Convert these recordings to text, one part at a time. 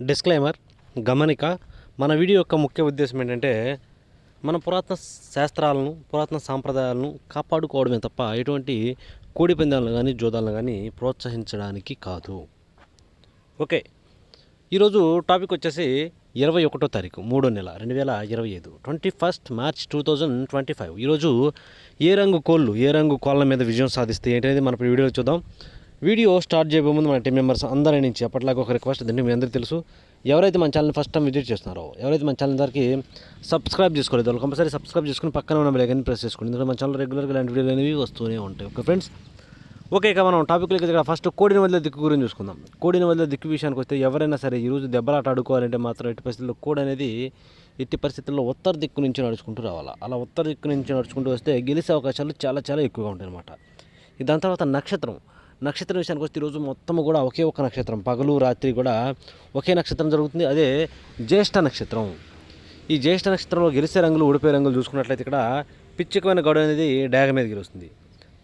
Disclaimer గమనిక మన video యొక్క ముఖ్య ఉద్దేశం ఏంటంటే మన పురాతన శాస్త్రాలను పురాతన సాంప్రదాయాలను కాపాడుకోవడమే తప్ప ఎటువంటి కోడి పందాలను కానీ జోదాలను కానీ ప్రోత్సహించడానికి కాదు. ఓకే. ఈరోజు టాపిక్ వచ్చేసి ఇరవై ఒకటో తారీఖు మూడో నెల రెండు వేల ఇరవై ఐదు twenty first March two thousand twenty five. ఈరోజు ఏ రంగు కోళ్ళు ఏ రంగు కోళ్ళ మీద విజయం సాధిస్తే ఏంటనేది మన వీడియోలో చూద్దాం. వీడియో స్టార్ట్ చేయబోయే ముందు మన టీం మెంబర్స్ అందరి నుంచి అప్పట్లాగా ఒక రిక్వెస్ట్ అండి మీ అందరికీ తెలుసు. ఎవరైతే మన ఛానల్ ఫస్ట్ టైం విజిట్ చేస్తున్నారో ఎవరైతే మన ఛానల్ దానికి సబ్స్క్రైబ్ చేసుకోలేదు వాళ్ళు కంపల్సరీ సబ్స్క్రైబ్ చేసుకుని పక్కన ఉన్న బెల్ ప్రెస్ చేసుకోండి. ఎందుకంటే మన ఛానల్ రెగ్యులర్గా ఇలాంటి వీడియోలు అనేవి వస్తూనే ఉంటాయి. ఓకే ఫ్రెండ్స్ ఓకే ఇక మనం టాపిక్లోకి దగ్గర ఫస్ట్ కోడిని వదిలే దిక్కు గురించి చూసుకుందాం. కోడిని వదిలే దిక్కు విషయానికి వస్తే ఎవరైనా సరే ఈరోజు దెబ్బలాట ఆడుకోవాలంటే మాత్రం ఎట్టి పరిస్థితుల్లో కోడి అనేది ఎట్టి పరిస్థితుల్లో ఉత్తర దిక్కు నుంచి నడుచుకుంటూ రావాలి? అలా ఉత్తర దిక్కు నుంచి నడుచుకుంటూ వస్తే గెలిచే అవకాశాలు చాలా చాలా ఎక్కువగా ఉంటాయి అనమాట దాని తర్వాత నక్షత్రం. నక్షత్రం విషయానికి వస్తే ఈరోజు మొత్తం కూడా ఒకే ఒక నక్షత్రం. పగలు రాత్రి కూడా ఒకే నక్షత్రం జరుగుతుంది. అదే జ్యేష్ఠ నక్షత్రం. ఈ జ్యేష్ఠ నక్షత్రంలో గెలిసే రంగులు ఊడిపోయే రంగులు చూసుకున్నట్లయితే ఇక్కడ పిచ్చికమైన గౌడ అనేది డాగ మీద గెలుస్తుంది.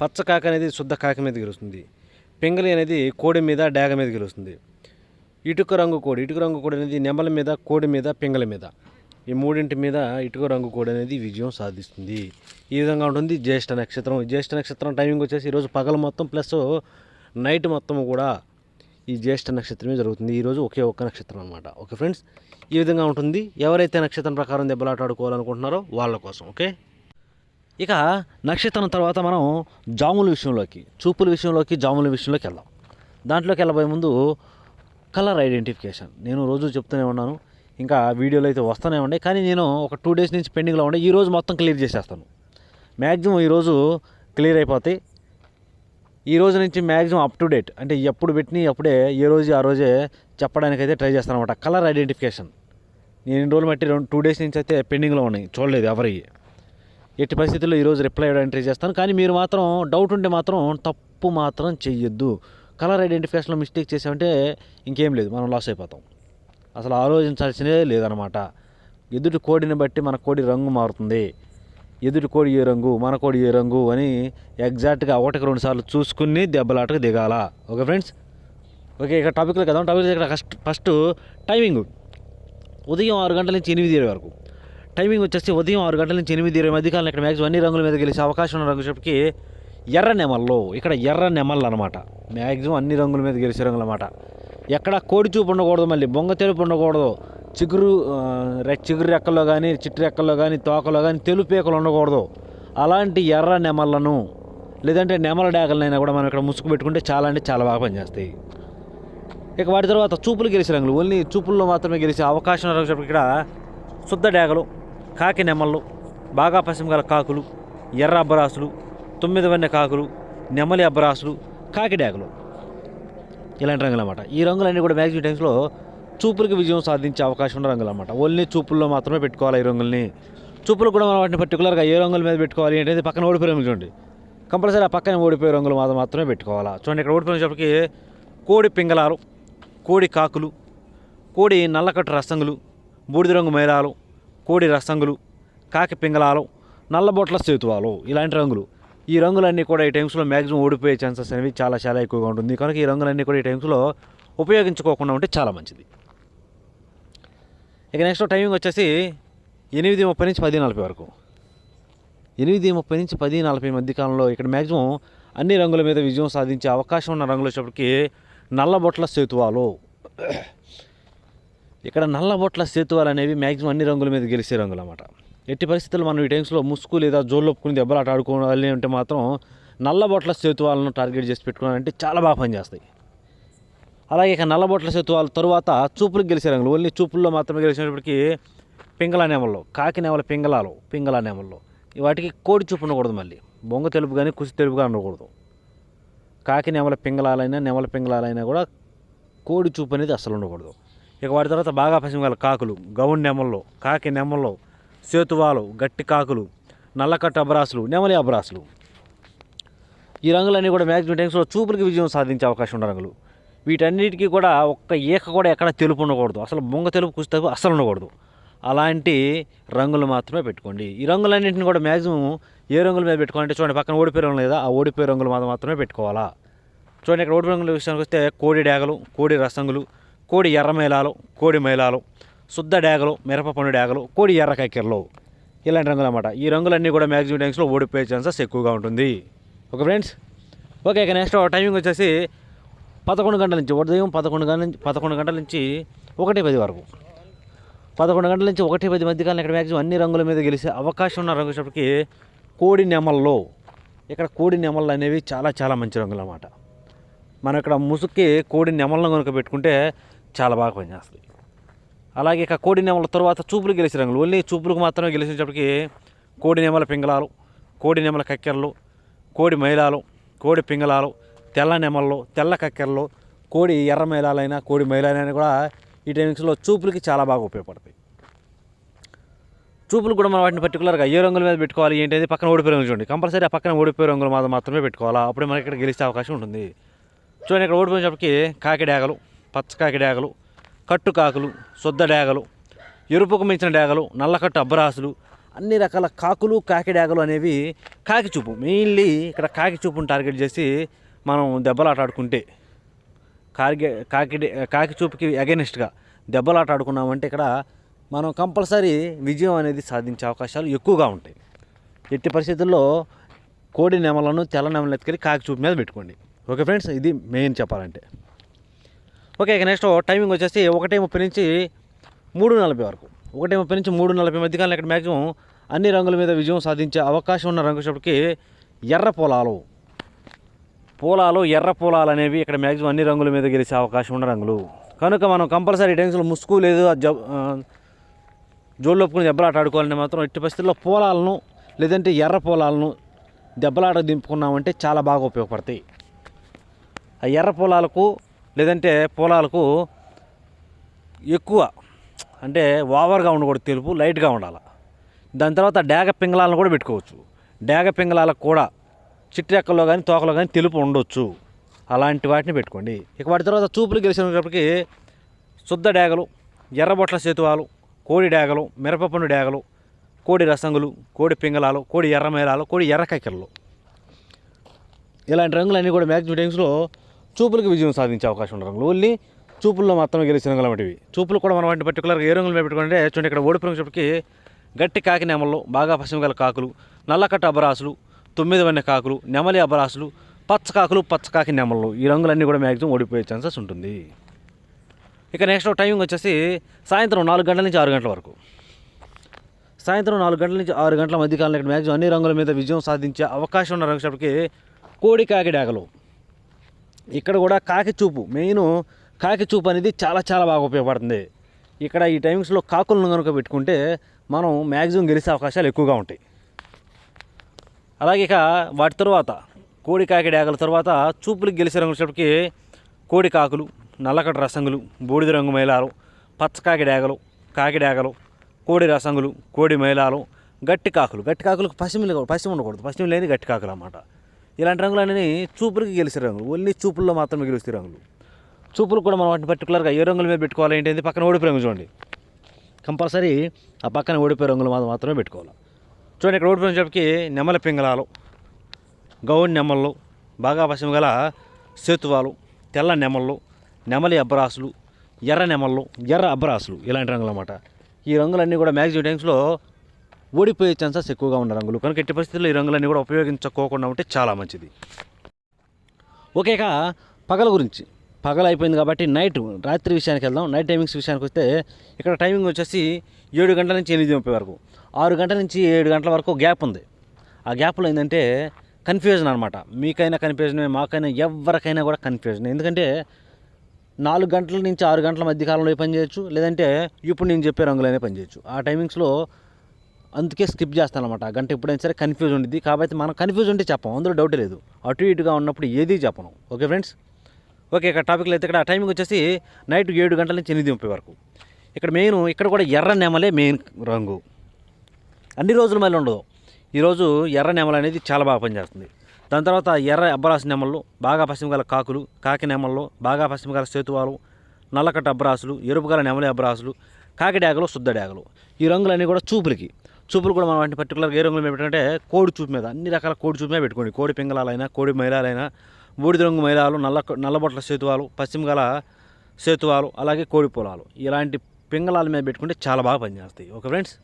పచ్చ కాక అనేది శుద్ధ కాకి మీద గెలుస్తుంది. పెంగలి అనేది కోడి మీద డాగ మీద గెలుస్తుంది. ఇటుక రంగు కోడి. ఇటుక రంగు కోడి అనేది నెమల మీద కోడి మీద పెంగల మీద. ఈ మూడింటి మీద ఇటుక రంగు కోడి అనేది విజయం సాధిస్తుంది. ఈ విధంగా ఉంటుంది జ్యేష్ఠ నక్షత్రం. జ్యేష్ఠ నక్షత్రం టైమింగ్ వచ్చేసి ఈరోజు పగల మొత్తం ప్లస్ నైట్ మొత్తం కూడా ఈ జ్యేష్ఠ నక్షత్రమే జరుగుతుంది. ఈరోజు ఒకే ఒక్క నక్షత్రం అనమాట ఓకే ఫ్రెండ్స్ ఈ విధంగా ఉంటుంది. ఎవరైతే నక్షత్రం ప్రకారం దెబ్బలాట ఆడుకోవాలనుకుంటున్నారో వాళ్ళ కోసం ఓకే? ఇక నక్షత్రం తర్వాత మనం జాముల విషయంలోకి చూపుల విషయంలోకి జాముల విషయంలోకి వెళ్దాం. దాంట్లోకి వెళ్ళబోయే ముందు కలర్ ఐడెంటిఫికేషన్ నేను రోజు చెప్తూనే ఉన్నాను. ఇంకా వీడియోలు అయితే వస్తూనే ఉన్నాయి. కానీ నేను ఒక టూ డేస్ నుంచి పెండింగ్లో ఉండే. ఈరోజు మొత్తం క్లియర్ చేసేస్తాను. మ్యాక్సిమం ఈరోజు క్లియర్ అయిపోతాయి. ఈ రోజు నుంచి మ్యాక్సిమం అప్ టు డేట్ అంటే ఎప్పుడు పెట్టిన అప్పుడే ఏ రోజు ఆ రోజే చెప్పడానికైతే ట్రై చేస్తాను అనమాట కలర్ ఐడెంటిఫికేషన్ నేను ఎన్ని రోజులు బట్టి రెండు టూ డేస్ నుంచి అయితే పెండింగ్లో ఉన్నాయి. చూడలేదు ఎవరి. ఎట్టి పరిస్థితుల్లో ఈరోజు రిప్లై అవ్వడానికి ట్రై చేస్తాను. కానీ మీరు మాత్రం డౌట్ ఉంటే మాత్రం తప్పు మాత్రం చెయ్యొద్దు. కలర్ ఐడెంటిఫికేషన్లో మిస్టేక్ చేసామంటే ఇంకేం లేదు. మనం లాస్ అయిపోతాం. అసలు ఆలోచించాల్సినదే లేదనమాట ఎదుటి కోడిని బట్టి మన కోడి రంగు మారుతుంది. ఎదుటి కోడి ఏ రంగు మన కోడి ఏ రంగు అని ఎగ్జాక్ట్గా ఒకటికి రెండు సార్లు చూసుకుని దెబ్బలాటకు దిగాల. Okay friends? ఓకే ఇక టాపిక్లో కదా టాపిక్ ఇక్కడ ఫస్ట్ ఫస్ట్ టైమింగ్. ఉదయం ఆరు గంటల నుంచి ఎనిమిది ఇరవై వరకు. టైమింగ్ వచ్చేసి ఉదయం ఆరు గంటల నుంచి ఎనిమిది ఇరవై మధ్యకాలం ఇక్కడ మ్యాక్సిమం అన్ని రంగుల మీద గెలిచే అవకాశం ఉన్న రంగు చెప్పి ఎర్ర నెమల్లో ఇక్కడ ఎర్ర నెమళ్ళు అనమాట మ్యాక్సిమం అన్ని రంగుల మీద గెలిచే రంగులు అనమాట ఎక్కడ కోడి చూపు ఉండకూడదు మళ్ళీ. బొంగ తెలుపు ఉండకూడదు. చిగురు చిగురు రెక్కల్లో కానీ చిట్టు రెక్కల్లో కానీ తోకలో కానీ తెలుపేకలు ఉండకూడదు. అలాంటి ఎర్ర నెమళ్ళను లేదంటే నెమల డాకలనైనా కూడా మనం ఇక్కడ ముసుగు పెట్టుకుంటే చాలా అంటే చాలా బాగా పనిచేస్తాయి. ఇక వాటి తర్వాత చూపులు గెలిచే రంగులు. ఓన్లీ చూపుల్లో మాత్రమే గెలిచే అవకాశం ఇక్కడ శుద్ధ డేగలు కాకి నెమళ్ళు బాగా పశ్చిమ గల కాకులు ఎర్ర అబ్బరాసులు తొమ్మిది వన్నె కాకులు నెమలి అబ్బరాసులు కాకి డేగలు. ఇలాంటి రంగులు అనమాట ఈ రంగులన్నీ కూడా మ్యాక్సిమం టైమ్స్లో చూపులకు విజయం సాధించే అవకాశం ఉన్న రంగులు అనమాట ఓన్లీ చూపుల్లో మాత్రమే పెట్టుకోవాలి ఈ రంగుల్ని. చూపులు కూడా మనం వాటిని పర్టికులర్గా ఏ రంగుల మీద పెట్టుకోవాలి అనేది పక్కన ఓడిపోయే రంగులు చూడండి. కంపల్సరీ ఆ పక్కన ఓడిపోయే రంగులు మాత్రం మాత్రమే పెట్టుకోవాలా. చూడండి ఇక్కడ ఓడిపోయినప్పటికి కోడి పింగళాలు కోడి కాకులు కోడి నల్లకట్టు రసంగులు బూడిద రంగు మైలాలు కోడి రసంగులు కాకి పింగళాలు నల్లబొట్ల సేతువాలు ఇలాంటి రంగులు. ఈ రంగులన్నీ కూడా ఈ టైమ్స్లో మ్యాక్సిమం ఓడిపోయే ఛాన్సెస్ అనేవి చాలా చాలా ఎక్కువగా ఉంటుంది. కనుక ఈ రంగులన్నీ కూడా ఈ టైమ్స్లో ఉపయోగించుకోకుండా ఉంటే చాలా మంచిది. ఇక నెక్స్ట్ టైమింగ్ వచ్చేసి ఎనిమిది ముప్పై నుంచి పది నలభై వరకు. ఎనిమిది ముప్పై నుంచి పది నలభై మధ్య కాలంలో ఇక్కడ మ్యాక్సిమం అన్ని రంగుల మీద విజయం సాధించే అవకాశం ఉన్న రంగులు వచ్చేప్పటికి నల్లబొట్ల సేతువాలు. ఇక్కడ నల్లబొట్ల సేతువాలు అనేవి మ్యాక్సిమం అన్ని రంగుల మీద గెలిచే రంగులు అన్నమాట. ఎట్టి పరిస్థితుల్లో మనం ఈ టైమ్స్లో ముసుగు లేదా జోళ్ళొప్పుకుని దెబ్బలాట ఆడుకోవాలి అంటే మాత్రం నల్లబొట్ల సేతువాలను టార్గెట్ చేసి పెట్టుకోవాలంటే చాలా బాగా పనిచేస్తాయి. అలాగే ఇక నల్లబొట్ల సేతువాల తరువాత చూపులకు గెలిచే రంగులు ఓన్లీ చూపుల్లో మాత్రమే గెలిచినప్పటికీ పింగళ నేమల్లో కాకి నేమల పింగళాలు పింగళ నేమల్లో వాటికి కోడి చూపు ఉండకూడదు మళ్ళీ. బొంగ తెలుపు కానీ కుసి తెలుపుగా ఉండకూడదు. కాకి నెమల పింగళాలైనా నెమల పింగళాలైనా కూడా కోడి చూపు అనేది అస్సలు ఉండకూడదు. ఇక వాటి తర్వాత బాగా పసిమగల కాకులు గౌన్ నెమల్లో కాకి నెమల్లో సేతువాలు గట్టి కాకులు నల్లకట్ట అబ్రాసులు నెమలి అబ్రాసులు. ఈ రంగులన్నీ కూడా మ్యాక్సిమం టైమ్స్లో చూపులకి విజయం సాధించే అవకాశం ఉన్న రంగులు. వీటన్నిటికీ కూడా ఒక్క ఈక కూడా ఎక్కడ తెలుపు ఉండకూడదు. అసలు ముంగ తెలుపు కుస్తకు అసలు ఉండకూడదు. అలాంటి రంగులు మాత్రమే పెట్టుకోండి. ఈ రంగులన్నింటిని కూడా మ్యాక్సిమం ఏ రంగుల మీద పెట్టుకోవాలంటే చూడండి పక్కన ఓడిపోయే రంగులు లేదా ఆ ఓడిపోయే రంగులు మాత్రం మాత్రమే పెట్టుకోవాలా. చూడండి ఇక్కడ ఓడిపోయే రంగుల విషయానికి వస్తే కోడి డేగలు కోడి రసంగులు కోడి ఎర్ర మైలాలు కోడి మైలాలు శుద్ధ డేగలు మిరప పండు డేగలు కోడి ఎర్ర కక్కెరలు ఇలాంటి రంగులు అనమాట ఈ రంగులన్నీ కూడా మ్యాక్సిమం టైమ్స్లో ఓడిపోయే ఛాన్సెస్ ఎక్కువగా ఉంటుంది. Okay friends? ఓకే ఇక నెక్స్ట్ టైమింగ్ వచ్చేసి పదకొండు గంటల నుంచి ఉదయం పదకొండు గంటల నుంచి పదకొండు గంటల నుంచి ఒకటి పది వరకు. పదకొండు గంటల నుంచి ఒకటి పది మధ్యకాలం ఇక్కడ మ్యాక్సిమం అన్ని రంగుల మీద గెలిచే అవకాశం ఉన్న రంగు వచ్చేటప్పటికి కోడి నెమల్లో ఇక్కడ కోడి నెమళ్ళు అనేవి చాలా చాలా మంచి రంగులు అన్నమాట. మనం ఇక్కడ ముసుక్కి కోడి నెమలను కనుక పెట్టుకుంటే చాలా బాగా పనిచేస్తుంది. అలాగే ఇక కోడి నెమల తర్వాత చూపులు గెలిచిన రంగులు. ఓన్లీ చూపులకు మాత్రమే గెలిచినప్పటికీ కోడి నెమల పింగళాలు కోడి నెమల కక్కెరలు కోడి మైలాలు కోడి పింగళాలు తెల్ల నెమళ్ళు తెల్ల కక్కెరలు కోడి ఎర్ర మైలాలైనా కోడి మైలాలైనా కూడా ఈ టైమింగ్స్లో చూపులకి చాలా బాగా ఉపయోగపడతాయి. చూపులు కూడా మనం వాటిని పర్టికులర్గా ఏ రంగుల మీద పెట్టుకోవాలి ఏంటి పక్కన ఓడిపోయే రంగులు చూడండి. కంపల్సరీ ఆ పక్కన ఓడిపోయే రంగులు మాత్రం మాత్రమే పెట్టుకోవాలా? అప్పుడే మనకి ఇక్కడ గెలిచే అవకాశం ఉంటుంది. చూడండి ఇక్కడ ఓడిపోయినప్పటికి కాకిడాగలు పచ్చ కాకిడాగలు కట్టుకాకులు కట్టు కాకులు శుద్ధ డేగలు ఎరుపుకు మించిన డేగలు నల్లకట్టు అబ్బరాసులు అన్ని రకాల కాకులు కాకి డేగలు అనేవి కాకి చూపు. మెయిన్లీ ఇక్కడ కాకి చూపును టార్గెట్ చేసి మనం దెబ్బలాట ఆడుకుంటే కాకి కాకి కాకి చూపుకి అగెనిస్ట్గా దెబ్బలాట ఆడుకున్నామంటే ఇక్కడ మనం కంపల్సరీ విజయం అనేది సాధించే అవకాశాలు ఎక్కువగా ఉంటాయి. ఎట్టి పరిస్థితుల్లో కోడి నెమలను తెల్ల నెమలను ఎత్తుకెళ్ళి కాకి చూపు మీద పెట్టుకోండి. ఓకే ఫ్రెండ్స్ ఇది మెయిన్ చెప్పాలంటే. ఓకే ఇక నెక్స్ట్ టైమింగ్ వచ్చేసి ఒకటే ముప్పై నుంచి మూడు నలభై వరకు. ఒకటే ముప్పై నుంచి మూడు నలభై మధ్య కాలం ఇక్కడ మ్యాక్సిమం అన్ని రంగుల మీద విజయం సాధించే అవకాశం ఉన్న రంగు వచ్చేటప్పటికి ఎర్ర పొలాలు. పూలాలు ఎర్ర పూలాలు అనేవి ఇక్కడ మ్యాక్సిమం అన్ని రంగుల మీద గెలిచే అవకాశం ఉన్న రంగులు. కనుక మనం కంపల్సరీ టైమ్స్లో ముసుగు లేదు జోళ్ళొప్పుకుని దెబ్బలాట ఆడుకోవాలని మాత్రం ఎట్టి పరిస్థితుల్లో పూలాలను లేదంటే ఎర్ర పూలాలను దెబ్బలాట దింపుకున్నామంటే చాలా బాగా ఉపయోగపడతాయి. ఆ ఎర్ర పొలాలకు లేదంటే పొలాలకు ఎక్కువ అంటే ఓవర్గా ఉండకూడదు తెలుపు లైట్గా ఉండాలి. దాని తర్వాత డేగ పింగళాలను కూడా పెట్టుకోవచ్చు. డేగ పింగళాలకు కూడా చిట్టెక్కల్లో కానీ తోకలో కానీ తెలుపు ఉండొచ్చు. అలాంటి వాటిని పెట్టుకోండి. ఇక వాటి తర్వాత చూపులు గెలిచినప్పటికీ శుద్ధ డేగలు ఎర్రబొట్ల సేతువాలు కోడి డేగలు మిరపపండు డేగలు కోడి రసంగులు కోడి పింగళాలు కోడి ఎర్రమేళాలు కోడి ఎర్రకక్కెరలు ఇలాంటి రంగులన్నీ కూడా మ్యాక్సిమం టైమ్స్లో చూపులకు విజయం సాధించే అవకాశం ఉన్న రంగులు ఓన్లీ చూపుల్లో మాత్రమే గెలిచిన రంగులు వంటివి చూపులు కూడా మనం వాటిని పర్టికులర్గా ఏ రంగులు పెట్టుకుంటే చూడండి ఇక్కడ ఓడిపోయినప్పటికీ గట్టి కాకి నెమల్లో బాగా పశ్చిమ గల కాకులు నల్లకట్ట అబరాసులు తొమ్మిది వన్నె కాకులు నెమలి అబరాసులు పచ్చ కాకులు పచ్చ కాకి నెమళ్ళు ఈ రంగులన్నీ కూడా మ్యాక్సిమం ఓడిపోయే ఛాన్సెస్ ఉంటుంది. ఇక నెక్స్ట్ టైమింగ్ వచ్చేసి సాయంత్రం నాలుగు గంటల నుంచి ఆరు గంటల వరకు. సాయంత్రం నాలుగు గంటల నుంచి ఆరు గంటల మధ్య కాలంలో ఇక్కడ మ్యాక్సిమం అన్ని రంగుల మీద విజయం సాధించే అవకాశం ఉన్న రంగుసేపటికి కోడి కాకి డేగలు. ఇక్కడ కూడా కాకి చూపు మెయిన్ కాకి చూపు అనేది చాలా చాలా బాగా ఉపయోగపడుతుంది. ఇక్కడ ఈ టైమింగ్స్లో కాకులను కనుక పెట్టుకుంటే మనం మ్యాక్సిమం గెలిచే అవకాశాలు ఎక్కువగా ఉంటాయి. అలాగే ఇక వాటి తర్వాత కోడి కాకి డేగల తర్వాత చూపులకు గెలిచే రంగుసేపటికి కోడి కాకులు నల్లకట రసంగులు బూడిద రంగు మైలాలు పచ్చకాకి డేగలు కాకి డేగలు కోడి రసంగులు కోడి మైలాలు గట్టి కాకులు. గట్టి కాకులకు పసిమిలు పశ్చిమ ఉండకూడదు. పసిమి లేని గట్టి కాకులు అన్నమాట. ఇలాంటి రంగులన్నీ చూపులకి గెలిచే రంగులు. ఓన్లీ చూపుల్లో మాత్రమే గెలుస్తాయి రంగులు. చూపులు కూడా మనం వాటిని పర్టికులర్గా ఏ రంగుల మీద పెట్టుకోవాలి ఏంటి పక్కన ఓడిపోయి రంగు చూడండి. కంపల్సరీ ఆ పక్కన ఓడిపోయే రంగులు మాత్రం మాత్రమే పెట్టుకోవాలి. చూడండి ఇక్కడ ఓడిపోయిన చెప్పకి నెమల పింగళాలు గౌన్ నెమళ్ళు బాగా పశ్చిమ గల సేతువాలు తెల్ల నెమళ్ళు నెమలి అబ్బరాసులు ఎర్ర నెమళ్ళు ఎర్ర అబ్బరాసులు ఇలాంటి రంగులు అన్నమాట. ఈ రంగులన్నీ కూడా మ్యాక్సిమం టైమ్స్లో ఓడిపోయే ఛాన్సెస్ ఎక్కువగా ఉన్న రంగులు. కనుక ఎట్టి పరిస్థితుల్లో ఈ రంగులన్నీ కూడా ఉపయోగించుకోకుండా ఉంటే చాలా మంచిది. ఓకేగా పగల గురించి. పగల అయిపోయింది కాబట్టి నైట్ రాత్రి విషయానికి వెళ్దాం. నైట్ టైమింగ్స్ విషయానికి వస్తే ఇక్కడ టైమింగ్ వచ్చేసి ఏడు గంటల నుంచి ఎనిమిది ముప్పై వరకు. ఆరు గంటల నుంచి ఏడు గంటల వరకు గ్యాప్ ఉంది. ఆ గ్యాప్లో ఏంటంటే కన్ఫ్యూజన్ అనమాట మీకైనా కన్ఫ్యూజనే మాకైనా ఎవరికైనా కూడా కన్ఫ్యూజన్ ఎందుకంటే నాలుగు గంటల నుంచి ఆరు గంటల మధ్య కాలంలో పని చేయొచ్చు? లేదంటే ఇప్పుడు నేను చెప్పే రంగులైనా పని చేయొచ్చు. ఆ టైమింగ్స్లో అందుకే స్కిప్ చేస్తాను అనమాట గంట ఎప్పుడైనా సరే కన్ఫ్యూజ్ ఉండేది కాబట్టి మనం కన్ఫ్యూజ్ ఉంటే చెప్పం. అందులో డౌట్ లేదు. అటు ఇటుగా ఉన్నప్పుడు ఏది చెప్పను. ఓకే ఫ్రెండ్స్ ఓకే ఇక్కడ టాపిక్లో అయితే ఇక్కడ టైమింగ్ వచ్చేసి నైట్ ఏడు గంటల నుంచి ఎనిమిది ముప్పై వరకు. ఇక్కడ మెయిన్ ఇక్కడ కూడా ఎర్ర నెమలే మెయిన్ రంగు. అన్ని రోజులు మళ్ళీ ఉండదు. ఈరోజు ఎర్ర నెమల అనేది చాలా బాగా పనిచేస్తుంది. దాని తర్వాత ఎర్ర అబ్బరాసు నెమళ్ళు బాగా పశ్చిమ గల కాకులు కాకి నెమళ్ళు బాగా పశ్చిమ గల సేతువాలు నల్లకట్ట అబ్బరాసులు ఎరుపు గల నెమలి అబ్బరాసులు కాకి డ్యాగలు శుద్ధ డ్యాగలు. ఈ రంగులన్నీ కూడా చూపులకి. చూపులు కూడా మనం పర్టికులర్ పర్టికులర్గా ఏ రంగులు మీద పెట్టాలంటే కోడి చూపు మీద. అన్ని రకాల కోడి చూపు మీద పెట్టుకోండి. కోడి పింగళాలైనా కోడి మైలాలైనా బూడిద రంగు మైలాలు నల్ల నల్లబొట్ల సేతువాలు పశ్చిమ గల సేతువాలు అలాగే కోడి పొలాలు. ఇలాంటి పింగళాల మీద పెట్టుకుంటే చాలా బాగా పనిచేస్తాయి. Okay friends?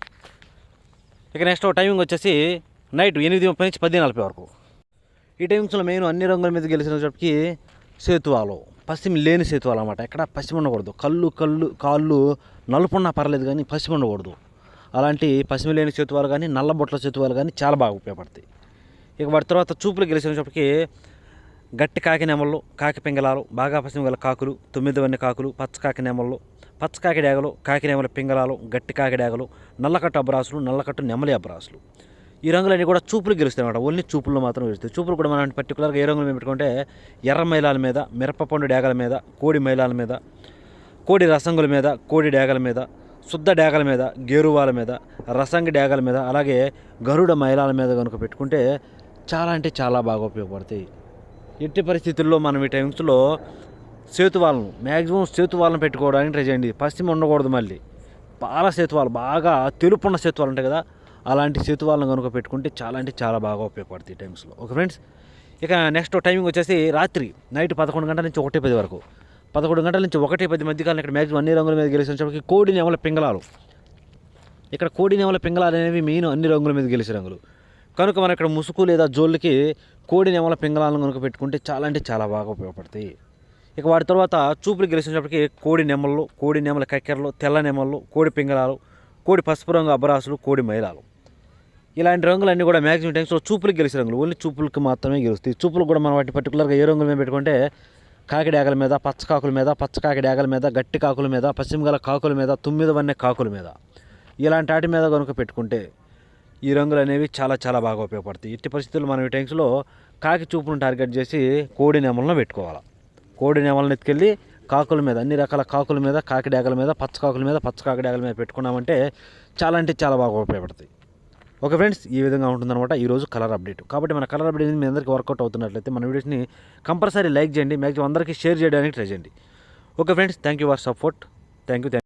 ఇక నెక్స్ట్ టైమింగ్ వచ్చేసి నైట్ ఎనిమిది ముప్పై నుంచి పది నలభై వరకు. ఈ టైమ్స్లో మెయిన్ అన్ని రంగుల మీద గెలిచినప్పటికి సేతువాలు పశ్చిమ లేని సేతువాలు అనమాట ఎక్కడ పశ్చిమ ఉండకూడదు. కళ్ళు కళ్ళు కాళ్ళు నలుపున్నా పర్లేదు కానీ పశ్చిమ ఉండకూడదు. అలాంటి పసిమి లేని సేతువాలు కానీ నల్ల బొట్ల సేతువాలు కానీ చాలా బాగా ఉపయోగపడతాయి. ఇక వాటి తర్వాత చూపులు గెలిచినప్పటికీ గట్టి కాకి నెమళ్ళు కాకి పింగళాలు బాగా పసిమి గల కాకులు తొమ్మిదివన్నీ కాకులు పచ్చ కాకి నెమళ్ళు పచ్చ కాకి డేగలు కాకి నెమల పింగళాలు గట్టి కాకి డేగలు నల్లకట్టు అబ్రాసులు నల్లకట్టు నెమలి అబ్రాసులు ఈ రంగులన్నీ కూడా చూపులు గెలుస్తాయి అనమాట ఓన్లీ చూపుల్లో మాత్రం గెలుస్తాయి. చూపులు కూడా మనం పర్టికులర్గా ఏ రంగులు మేము పెట్టుకుంటే ఎర్ర మైలాల మీద మిరపపండు డేగల మీద కోడి మైలాల మీద కోడి రసంగుల మీద కోడి డేగల మీద శుద్ధ డేగల మీద గేరువాల మీద రసంగి డేగల మీద అలాగే గరుడ మైలాల మీద కనుక పెట్టుకుంటే చాలా అంటే చాలా బాగా ఉపయోగపడతాయి. ఎట్టి పరిస్థితుల్లో మనం ఈ టైమ్స్లో సేతువాలను మ్యాక్సిమం సేతువాలను పెట్టుకోవడానికి ట్రై చేయండి. పశ్చిమ ఉండకూడదు మళ్ళీ. పాల సేతువాలు బాగా తెలుపున్న సేతువాలు ఉంటాయి కదా అలాంటి సేతువాలను కనుక పెట్టుకుంటే చాలా అంటే చాలా బాగా ఉపయోగపడతాయి టైమ్స్లో. ఓకే ఫ్రెండ్స్ ఇక నెక్స్ట్ టైమింగ్ వచ్చేసి రాత్రి నైట్ పదకొండు గంటల నుంచి ఒకటి పది వరకు. పదకొండు గంటల నుంచి ఒకటి పది మధ్య కాలం ఇక్కడ మ్యాక్సిమం అన్ని రంగుల మీద గెలిచినప్పటికీ కోడి నెమల పింగళాలు? ఇక్కడ కోడి నెమల పింగళాలు అనేవి మెయిన్ అన్ని రంగుల మీద గెలిచే రంగులు. కనుక మనం ఇక్కడ ముసుగు లేదా జోళ్ళకి కోడి నెమల పింగళాలను కనుక పెట్టుకుంటే చాలా అంటే చాలా బాగా ఉపయోగపడతాయి. ఇక వాటి తర్వాత చూపులు గెలిచినప్పటికీ కోడి నెమళ్ళు కోడి నెమల కక్కెరలు తెల్ల నెమళ్ళు కోడి పింగళాలు కోడి పసుపు రంగు అబ్బరాసులు కోడి మైలాలు. ఇలాంటి రంగులన్నీ కూడా మ్యాక్సిమం టైమ్స్లో చూపులకు గెలిచే రంగులు. ఓన్లీ చూపులకు మాత్రమే గెలుస్తాయి. చూపులు కూడా మనం వాటి పర్టికులర్గా ఏ రంగుల మీద పెట్టుకుంటే కాకిడాగల మీద పచ్చ కాకుల మీద పచ్చ మీద గట్టి కాకుల మీద పశ్చిమ గల కాకుల మీద తొమ్మిది వన్నె కాకుల మీద. ఇలాంటి వాటి మీద కనుక పెట్టుకుంటే ఈ రంగులు అనేవి చాలా చాలా బాగా ఉపయోగపడతాయి. ఇట్టి పరిస్థితులు మనం ఈ టైమ్స్లో కాకి చూపును టార్గెట్ చేసి కోడి నెమలను పెట్టుకోవాలి. కోడి నెమలను ఎత్తుకెళ్ళి కాకుల మీద అన్ని రకాల కాకుల మీద కాకిడాగల మీద పచ్చ కాకుల మీద పచ్చ మీద పెట్టుకున్నామంటే చాలా అంటే చాలా బాగా ఉపయోగపడతాయి. ఓకే ఫ్రెండ్స్ ఈ విధంగా ఉంటుందన్నమాట ఈరోజు కలర్ అప్డేట్. కాబట్టి మన కలర్ అప్డేట్ మీ అందరికీ వర్కౌట్ అవుతున్నట్లయితే మన వీడియోస్ని కంపల్సరీ లైక్ చేయండి మ్యాక్సిమం అందరికీ షేర్ చేయడానికి ట్రై చేయండి. Okay friends thank you for support thank you